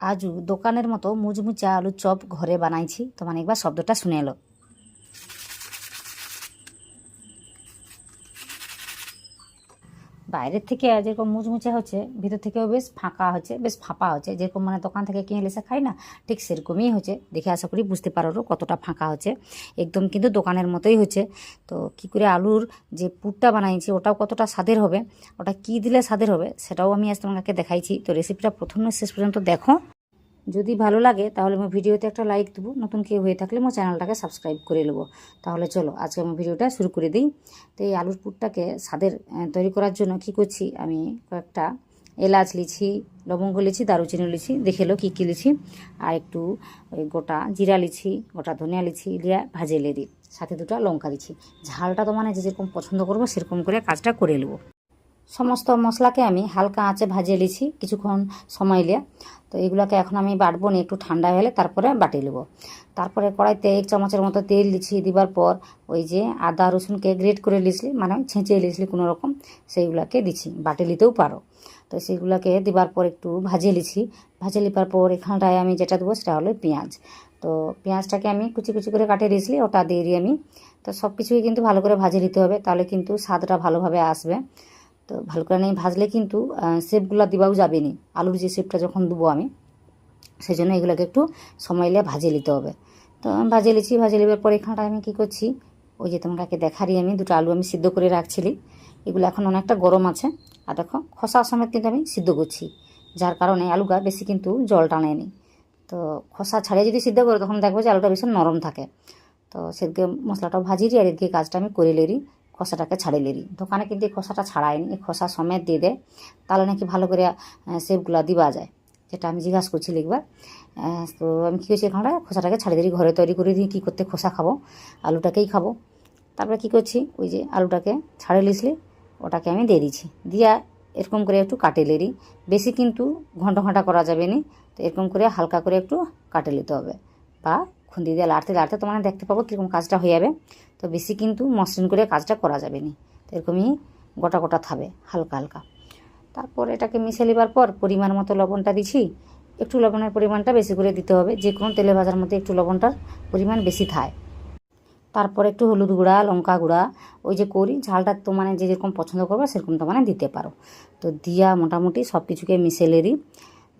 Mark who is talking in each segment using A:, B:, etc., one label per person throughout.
A: আজু দোকানের মতো মুচমুচা আলুর চপ ঘরে বানাইছি। তোমার একবার শব্দটা শুনে এলো। বাইরের থেকে যেরকম মুচমুচে হচ্ছে, ভিতর থেকেও বেশ ফাঁকা হচ্ছে, বেশ ফাঁপা হচ্ছে। যেরকম মানে দোকান থেকে কিনে এসে খাই না, ঠিক সেরকমই হচ্ছে। দেখে আশা করি বুঝতে পারো কতটা ফাঁকা হচ্ছে। একদম কিন্তু দোকানের মতোই হচ্ছে। তো কি করে আলুর যে পুরটা বানাইছি, ওটাও কতটা স্বাদের হবে, ওটা কি দিলে স্বাদের হবে, সেটাও আমি আজ তোমাকে দেখাইছি। তো রেসিপিটা প্রথমে শেষ পর্যন্ত দেখো। যদি ভালো লাগে, তাহলে আমি ভিডিওতে একটা লাইক দেবো। নতুন কেউ হয়ে থাকলে আমার চ্যানেলটাকে সাবস্ক্রাইব করে নেব। তাহলে চলো, আজকে আমি ভিডিওটা শুরু করে দিই। তো এই আলুর পুরটাকে স্বাদের তৈরি করার জন্য কি করছি, আমি কয়েকটা এলাচ লিছি লবঙ্গ লিছি দারুচিনি লিছি দেখে এলো কী কী লিছি আর একটু ওই গোটা জিরা লিছি গোটা ধনিয়া লিছি দিয়ে ভাজে লে দিই। সাথে দুটো লঙ্কা দিচ্ছি ঝালটা তো মানে যে যেরকম পছন্দ করব, সেরকম করে কাজটা করে নেব। সমস্ত মশলাকে আমি হালকা আঁচে ভাজিয়ে নিয়েছি কিছুক্ষণ সময় লিয়ে তো এগুলোকে এখন আমি বাটবো না একটু ঠান্ডা হলে তারপরে বাটি নেব। তারপরে কড়াইতে এক চামচের মতো তেল দিচ্ছি দিবার পর ওই যে আদা, রসুনকে গ্রেট করে লিসলি মানে ছেঁচিয়ে লিসলি কোনো রকম, সেইগুলোকে দিচ্ছি, বাটি নিতেও পারো। তো সেইগুলোকে দিবার পর একটু ভাজিয়ে লিছি ভাজিয়ে লিবার পর এখানটায় আমি যেটা দেবো সেটা হলো পেঁয়াজ। তো পেঁয়াজটাকে আমি কুচি কুচি করে কাটিয়ে দিয়েছিলি ওটা দিয়ে দিই আমি। তো সব কিছুই কিন্তু ভালো করে ভাজিয়ে নিতে হবে, তাহলে কিন্তু স্বাদটা ভালোভাবে আসবে। তো ভালো করে নিয়ে ভাজলে কিন্তু শেপগুলো দিবাও যাবে নি আলুর যে শেপটা যখন দেবো আমি সেই জন্য এগুলোকে একটু সময় নিয়ে ভাজিয়ে নিতে হবে। তো আমি ভাজিয়ে নিচ্ছি, ভাজিয়ে নেবার পর এখানটা আমি কী করছি, ওই যে তোমাকে দেখারি আমি, দুটো আলু আমি সিদ্ধ করে রাখছিলি। এগুলো এখন অনেকটা গরম আছে। আর দেখো খোসা সমেত কিন্তু আমি সিদ্ধ করছি, যার কারণে আলুটা বেশি কিন্তু জল টানেনি তো খোসা ছাড়িয়ে যদি সিদ্ধ করো, তখন দেখব যে আলুটা ভীষণ নরম থাকে। তো সেদিকে মশলাটাও ভাজিয়ে আর এদিকে কাজটা আমি করে লেরি খোসাটাকে ছাড়িয়ে লেরি দোকানে কিন্তু এই খোসাটা ছাড়ায়নি, এই খোসা সমেত দিয়ে দেয় তাহলে নাকি ভালো করে সেপগুলো দিবা যায়। যেটা আমি জিজ্ঞাসা করছি লিখবার। তো আমি কী করছি এখানটা খোসাটাকে ছাড়িয়ে দিই ঘরে তৈরি করে দিই কী করতে খোসা খাব? আলুটাকেই খাব। তারপরে কী করছি? ওই যে আলুটাকে ছাড়ে লিসলি ওটাকে আমি দিয়ে দিচ্ছি দিয়া এরকম করে একটু কাটে লেরি বেশি কিন্তু ঘণ্টা ঘণ্টা করা যাবে না, তো এরকম করে হালকা করে একটু কাটে নিতে হবে। বা খুন্দি দিয়ে লাড়তে লাড়তে তোমার দেখতে পাবো কীরকম কাজটা হয়ে যাবে। তো বেশি কিন্তু মসৃণ করে কাজটা করা যাবে না। তো এরকমই গোটা গোটা থাবে, হালকা হালকা। তারপর এটাকে মিশে নেবার পর পরিমাণ মতো লবণটা দিচ্ছি। একটু লবণের পরিমাণটা বেশি করে দিতে হবে। যে কোনো তেলে ভাজার মধ্যে একটু লবণটার পরিমাণ বেশি থাকে। তারপর একটু হলুদ গুঁড়া, লঙ্কা গুঁড়া, ওই যে করি ঝালটা তো মানে যে যেরকম পছন্দ করবে সেরকম তো মানে দিতে পারো। তো দিয়া মোটামুটি সব কিছুকে মিশে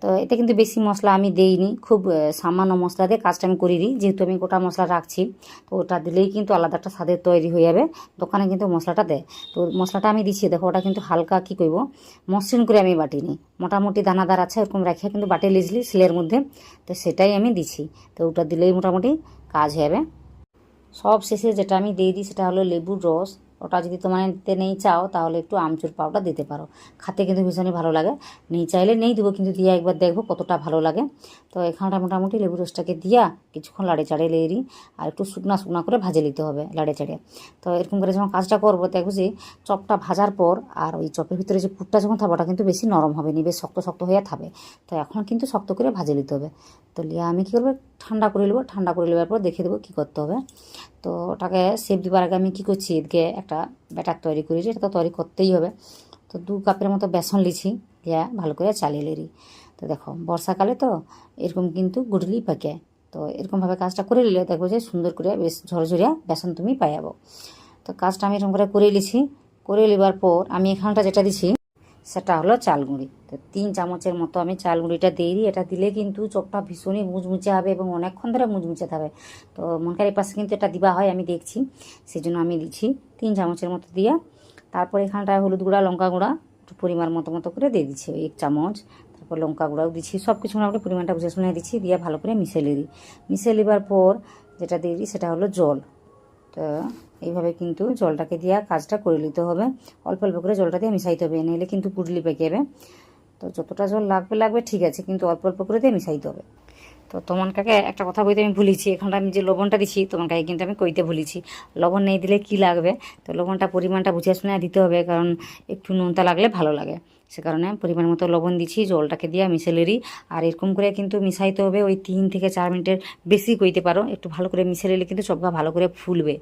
A: তো এতে কিন্তু বেশি মশলা আমি দেইনি। খুব সামান্য মশলা দিয়ে কাজটা আমি করি দিই যেহেতু আমি গোটা মশলা রাখছি। তো ওটা দিলেই কিন্তু আলাদা একটা স্বাদের তৈরি হয়ে যাবে। দোকানে কিন্তু মশলাটা দেয়। তো মশলাটা আমি দিচ্ছি, দেখো ওটা কিন্তু হালকা কী করব, মসৃণ করে আমি বাটিনি। মোটামুটি দানাদার আছে এরকম রেখে কিন্তু বাটি লিজলি সিলের মধ্যে। তো সেটাই আমি দিছি তো ওটা দিলেই মোটামুটি কাজ হয়ে যাবে। সব শেষে যেটা আমি দিয়ে দিই সেটা হলো লেবুর রস। ওটা যদি তোমার দিতে নেই চাও, তাহলে একটু আমচুর পাউডার দিতে পারো। খেতে কিন্তু ভীষণই ভালো লাগে। নেই চাইলে নেই দেবো, কিন্তু দিয়ে একবার দেখব কতটা ভালো লাগে। তো এখানটা মোটামুটি লেবুর রসটাকে দিয়া কিছুক্ষণ লাড়ে চাড়ে লেরি আর একটু শুকনা শুকনা করে ভাজে নিতে হবে লাড়ে চাড়ে। তো এরকম করে যখন কাজটা করব, দেখব যে চপটা ভাজার পর আর ওই চপের ভিতরে যে পুরটা যখন থাকবে, ওটা কিন্তু বেশি নরম হবে নি, বেশ শক্ত শক্ত হয়ে থাকবে। তো এখন কিন্তু শক্ত করে ভাজে নিতে হবে। তো লিয়া, আমি কী করব, ঠান্ডা করে নেব। ঠান্ডা করে নেবার পর দেখে দেবো কী করতে হবে। তো ওটাকে সেপ দিবার আগে আমি কী করছি, এদিকে একটা ব্যাটার তৈরি করেছি, এটা তো তৈরি করতেই হবে। তো দু কাপের মতো বেসন লিছি, দিয়া ভালো করে চালিয়ে লেরি। তো দেখো, বর্ষাকালে তো এরকম কিন্তু গুডলি পাকে। তো এরকমভাবে কাজটা করে নিলে দেখব যে সুন্দর করে বেশ ঝরঝরিয়া বেসন তুমি পাই যাব তো কাজটা আমি এরকম করে করে নিছি করে নেবার পর আমি এখানটা যেটা দিছি সেটা হলো চাল গুঁড়ি তো তিন চামচের মতো আমি চাল গুঁড়িটা দিই। এটা দিলে কিন্তু চপটা ভীষণই মুচমুচে হবে এবং অনেকক্ষণ ধরে মুচমুচে থাকবে তো মনকারের পাশে কিন্তু এটা দিবা হয়, আমি দেখছি। সেই জন্য আমি দিচ্ছি তিন চামচের মতো দিয়া। তারপর এখানটায় হলুদ গুঁড়া, লঙ্কা গুঁড়া, একটু পরিমাণ মতো মতো করে দিয়ে দিচ্ছি এক চামচ। তারপর লঙ্কা গুঁড়াও দিচ্ছি সব কিছু মোটামুটি পরিমাণটা বুঝে শুনে দিচ্ছি, দিয়ে ভালো করে মিশে দিই মিশে নেবার পর যেটা দিয়ে দিই সেটা হলো জল। তো এইভাবে কিন্তু জলটাকে দিয়ে কাজটা করে নিতে হবে। অল্প অল্প করে জলটা দিয়ে মিশাইতে হবে, নাহলে কিন্তু পুডলি পেকে যাবে। তো যতটা জল লাগবে লাগবে, ঠিক আছে, কিন্তু অল্প অল্প করে দিয়ে মিশাইতে হবে। তো তোমার কাকে একটা কথা বলতে আমি ভুলিছি এখানটা আমি যে লবণটা দিচ্ছি তোমার কাকে কিন্তু আমি কইতে ভুলিছি। লবণ নেই দিলে কি লাগবে? তো লবণটা পরিমাণটা বুঝে শুনে দিতে হবে, কারণ একটু নুনটা লাগলে ভালো লাগে। সে কারণে পরিমাণ মতো লবণ দিচ্ছি জলটাকে দিয়ে মিশেলেরই আর এরকম করে কিন্তু মিশাইতে হবে, ওই তিন থেকে চার মিনিটের বেশি কইতে পারো। একটু ভালো করে মিশে নিলে কিন্তু চপটা ভালো করে ফুলবে।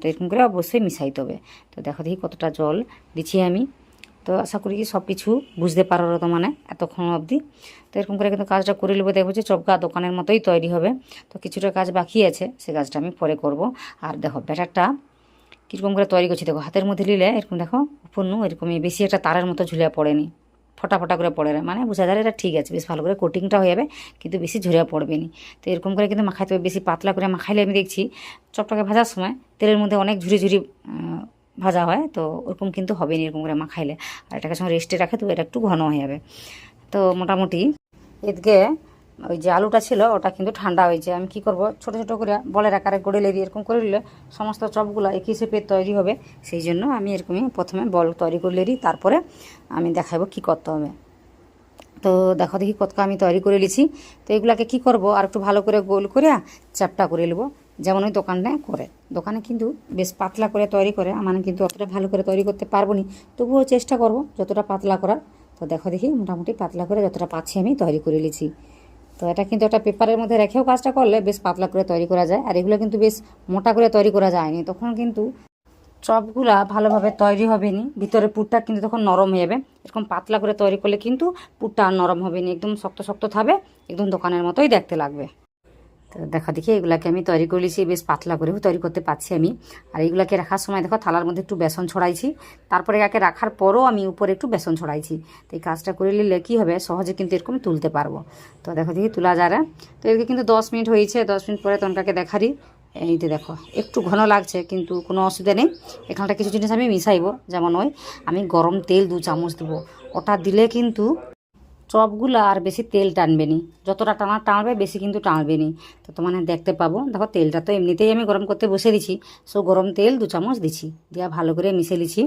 A: তো এরকম করে অবশ্যই মিশাইতে হবে। তো দেখো দেখি কতটা জল দিচ্ছি আমি। তো আশা করি কি সব কিছু বুঝতে পারো তো মানে এতক্ষণ অবধি। তো এরকম করে কিন্তু কাজটা করে নেব দেখব যে চপকা দোকানের মতোই তৈরি হবে। তো কিছুটা কাজ বাকি আছে সে কাজটা আমি পরে করব। আর দেখো ব্যাটারটা কীরকম করে তৈরি করছি দেখো হাতের মধ্যে নিলে এরকম দেখো উপন্য এরকমই বেশি একটা তারের মতো ঝুলিয়া পড়েনি। ফটা ফটা করে পড়ে না মানে বোঝা যায় এটা ঠিক আছে বেশ ভালো করে কোটিংটা হয়ে যাবে কিন্তু বেশি ঝরিয়া পড়বে না তো এরকম করে কিন্তু মাখাইতে হবে বেশি পাতলা করে মাখাইলে আমি দেখছি চপটাকে ভাজার সময় তেলের মধ্যে অনেক ঝুরি আহ, ভাজা হয়, তো ওরকম কিন্তু হবে না এরকম করে মাখাইলে। আর এটাকে সঙ্গে রেস্টে রাখে, তো এটা একটু ঘন হয়ে যাবে। তো মোটামুটি এদিকে ওই যে আলুটা ছিল, ওটা কিন্তু ঠান্ডা হয়েছে। আমি কি করব? ছোট ছোট করে বলের আকারে গড়ে লেরি এরকম করে নিলে সমস্ত চপগুলো একই শেপের তৈরি হবে। সেই জন্য আমি এরকমই প্রথমে বল তৈরি করে লেরি তারপরে আমি দেখাবো কি করতে হবে। তো দেখো দেখি কতকা আমি তৈরি করে নিয়েছি। তো এগুলাকে কি করব? আর একটু ভালো করে গোল করে চ্যাপটা করে নেব। যেমন ওই দোকানে করে। দোকানে কিন্তু বেশ পাতলা করে তৈরি করে, আমার কিন্তু অতটা ভালো করে তৈরি করতে পারব না তবুও চেষ্টা করব যতটা পাতলা করার। তো দেখো দেখি, মোটামুটি পাতলা করে যতটা পাচ্ছি আমি তৈরি করে নিয়েছি তো এটা কিন্তু একটা পেপারের মধ্যে রেখেও কাজটা করলে বেশ পাতলা করে তৈরি করা যায়। আর এগুলো কিন্তু বেশ মোটা করে তৈরি করা যায়নি। তখন কিন্তু চপগুলা ভালোভাবে তৈরি হবে নি ভিতরে পুরটা কিন্তু তখন নরম হয়ে যাবে। এরকম পাতলা করে তৈরি করলে কিন্তু পুরটা আর নরম হবে না একদম শক্ত শক্ত থাকবে, একদম দোকানের মতোই দেখতে লাগবে। তো দেখা, দেখি এগুলাকে আমি তৈরি করে নিয়েছি বেশ পাতলা করেও তৈরি করতে পারছি আমি। আর এগুলাকে রাখার সময় দেখো, থালার মধ্যে একটু বেসন ছড়াইছি। তারপরে একে রাখার পরও আমি উপরে একটু বেসন ছড়াইছি। তো এই কাজটা করে নিলে কী হবে, সহজে কিন্তু এরকম তুলতে পারব। তো দেখো, দেখি তোলা যারা তো এদিকে কিন্তু দশ মিনিট হয়েছে, দশ মিনিট পরে তনকাকে দেখারি। এইতে দেখো, একটু ঘন লাগছে, কিন্তু কোনো অসুবিধা নেই। এখানটা কিছু জিনিস আমি মিশাইবো, যেমন ওই আমি গরম তেল দু চামচ দেবো। ওটা দিলে কিন্তু চপগুলো আর বেশি তেল টানবে নি যতটা টানা টানবে, বেশি কিন্তু টানবে নি তো তোমার দেখতে পাবো। দেখো, তেলটা তো এমনিতেই আমি গরম করতে বসে দিছি। সো, গরম তেল দু চামচ দিছি। দিয়া ভালো করে মিশে লিছি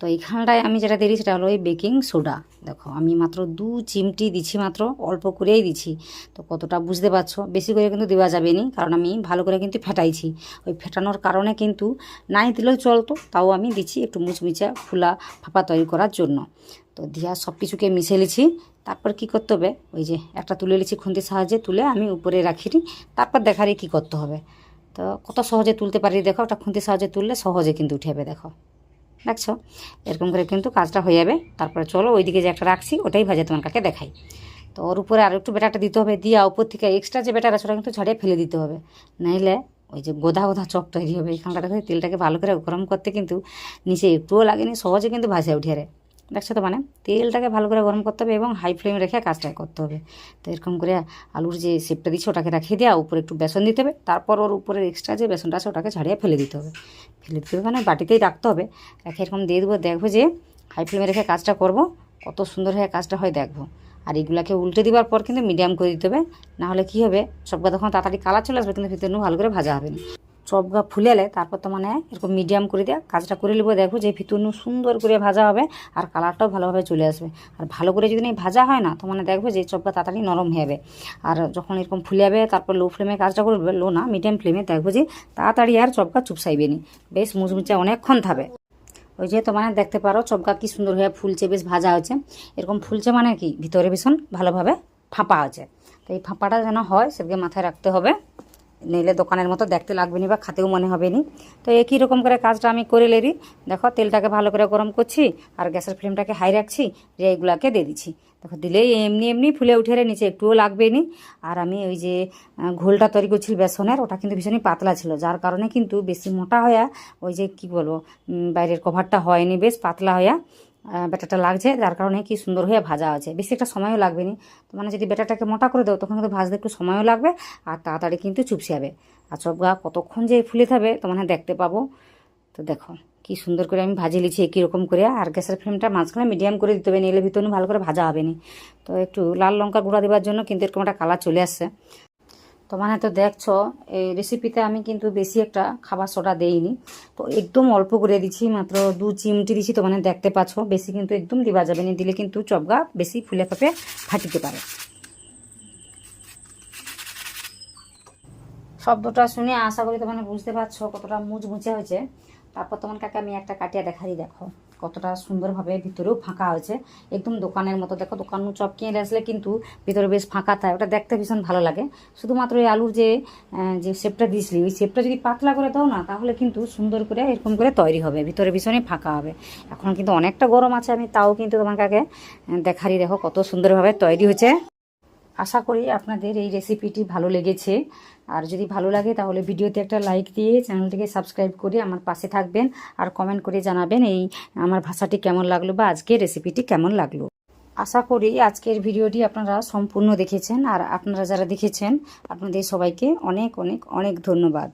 A: তো এইখানটায় আমি যেটা দিই, সেটা হলো ওই বেকিং সোডা। দেখো, আমি মাত্র দু চিমটি দিছি মাত্র, অল্প করেই দিছি। তো কতটা বুঝতে পারছ? বেশি করে কিন্তু দেওয়া যাবে নি, কারণ আমি ভালো করে কিন্তু ফেটাইছি। ওই ফেটানোর কারণে কিন্তু নাই দিলেও চলতো, তাও আমি দিচ্ছি একটু মুচমিচা ফুলা ফাঁপা তৈরি করার জন্য। তো দিয়া সব কিছুকে মিশে লিছি। তারপর কি করতে হবে? ওই যে একটা তুলে লিছি খুন্তির সাহায্যে, তুলে আমি উপরে রাখি। নি। তারপর দেখারি কি করতে হবে? তো কত সহজে তুলতে পারি দেখো, একটা খুন্তির সাহায্যে তুললে সহজে কিন্তু উঠে যাবে দেখো। দেখছ? এরকম করে কিন্তু কাজটা হয়ে যাবে। তারপরে চলো ওইদিকে যে একটা রাখছি, ওটাই ভাজে তোমার কাকে দেখাই। তো ওর উপরে আর একটু বেটাটা দিতে হবে। দিয়া উপর থেকে এক্সট্রা যে বেটার আছে, ওটা কিন্তু ছাড়িয়ে ফেলে দিতে হবে। নাইলে ওই যে গোধা গোধা চপ তৈরি হবে এখানটা দেখো তেলটাকে ভালো করে গরম করতে কিন্তু নিচে একটুও লাগেনি, সহজে কিন্তু ভাজে উঠে রে দেখছ তো মানে? তেলটাকে ভালো করে গরম করতে হবে এবং হাই ফ্লেমে রেখে কাজটা করতে হবে। তো এরকম করে আলুর যে শেপটা দিচ্ছে ওটাকে রাখিয়ে দেওয়া, উপরে একটু বেসন দিতে হবে। তারপর ওর উপরে এক্সট্রা যে বেসনটা আছে ওটাকে ছাড়িয়ে ফেলে দিতে হবে। ফেলে দিতে হবে মানে বাটিতেই রাখতে হবে। রেখে এরকম দিয়ে দেবো, দেখব যে হাই ফ্লেমে রেখে কাজটা করব। কত সুন্দর হয়ে কাজটা হয় দেখব। আর এগুলাকে উল্টে দেওয়ার পর কিন্তু মিডিয়াম করে দিতে হবে। নাহলে কী হবে? সবগা তখন তাড়াতাড়ি কালার চলে আসবে, কিন্তু ভিতরে ভালো করে ভাজা হবে না। চপগা ফুলেলে, তারপর তো মানে এরকম মিডিয়াম করে দেওয়া কাজটা করে নেব। দেখব যে ভিতর সুন্দর করে ভাজা হবে আর কালারটাও ভালোভাবে চলে আসবে। আর ভালো করে যদি ভাজা হয় না, তো মানে দেখবে যে চপগা তাড়াতাড়ি নরম হয়ে যাবে। আর যখন এরকম ফুলে যাবে তারপর লো ফ্লেমে কাজটা করবে লো না মিডিয়াম ফ্লেমে দেখব যে তাড়াতাড়ি আর চপগা চুপসাইবে নি। বেশ মুচমুচে অনেকক্ষণ থাকবে ওই যে তোমার দেখতে পারো চপকা কি সুন্দর হয়ে ফুলছে, বেশ ভাজা হচ্ছে এরকম ফুলছে মানে কি? ভিতরে ভীষণ ভালোভাবে ফাঁপা আছে। তো এই ফাঁপাটা যেন হয়, সেদিকে মাথায় রাখতে হবে। নইলে দোকানের মতো দেখতে লাগবে নি বা খাতেও মনে হবে নি তো একই রকম করে কাজটা আমি করে লেরি। দেখো, তেলটাকে ভালো করে গরম করছি আর গ্যাসের ফ্লেমটাকে হাই রাখছি যে এইগুলাকে দিয়ে দিচ্ছি। দেখো, দিলেই এমনি এমনি ফুলে উঠে রে, নিচে একটুও লাগবে নি আর আমি ওই যে ঘোলটা তৈরি করছিল বেসনের, ওটা কিন্তু ভীষণই পাতলা ছিল, যার কারণে কিন্তু বেশি মোটা হয়ে ওই যে, কি বলব বাইরের কভারটা হয়নি, বেশ পাতলা হয়ে ব্যাটারটা লাগছে, যার কারণে কি সুন্দর হয়ে ভাজা আছে। বেশি একটা সময়ও লাগবে না। তো মানে যদি ব্যাটারটাকে মোটা করে দাও, তখন কিন্তু ভাজতে একটু সময়ও লাগবে আর তাড়াতাড়ি কিন্তু চুপসে যাবে। আর চপগা কতক্ষণ যে ফুলে থাকবে তো মানে দেখতে পাবো। তো দেখো, কি সুন্দর করে আমি ভাজি লিছি একই রকম করে। আর গ্যাসের ফ্লেমটা মাঝখানে মিডিয়াম করে দিতে হবে, নিলে ভিতরে ভালো করে ভাজা হবে না। তো একটু লাল লঙ্কা গুঁড়া দেওয়ার জন্য কিন্তু এরকম একটা কালার চলে আসছে। তো মানে তো দেখছ, এই রেসিপিতে আমি কিন্তু বেশি একটা খাবার সোডা দেইনি। তো একদম অল্প করে দিচ্ছি, মাত্র দু চিমটি দিচ্ছি তো মানে দেখতে পাচ্ছ, বেশি কিন্তু একদম দিবা যাবে না। দিলে কিন্তু চপগা বেশি ফুলে ফাঁপে ফাটিতে পারে। শব্দটা শুনে আশা করি তোমার বুঝতে পারছ কতটা মুচমুচে হয়েছে। তারপর তোমার কাকে আমি একটা কাটিয়া দেখাই দেখো। কতটা সুন্দরভাবে ভিতরেও ফাঁকা হয়েছে। একদম দোকানের মতো। দেখো, দোকান চপ কিনে আসলে কিন্তু ভিতরে বেশ ফাঁকা থাকে ওটা দেখতে ভীষণ ভালো লাগে। শুধুমাত্র এই আলুর যে যে শেপটা দিয়েছিলি, ওই শেপটা যদি পাতলা করে দাও না, তাহলে কিন্তু সুন্দর করে এরকম করে তৈরি হবে। ভিতরে ভীষণই ফাঁকা হবে। এখন কিন্তু অনেকটা গরম আছে। আমি তাও কিন্তু তোমাকে আগে দেখারই দেখো, কত সুন্দরভাবে তৈরি হয়েছে। আশা করি আপনাদের এই রেসিপিটি ভালো লেগেছে। আর যদি ভালো লাগে তাহলে ভিডিওতে একটা লাইক দিয়ে চ্যানেলটিকে সাবস্ক্রাইব করে আমার পাশে থাকবেন আর কমেন্ট করে জানাবেন এই আমার ভাষাটি কেমন লাগল বা আজকের রেসিপিটি কেমন লাগল। আশা করি আজকের ভিডিওটি আপনারা সম্পূর্ণ দেখেছেন। আর আপনারা যারা দেখেছেন, আপনাদের সবাইকে অনেক অনেক অনেক ধন্যবাদ।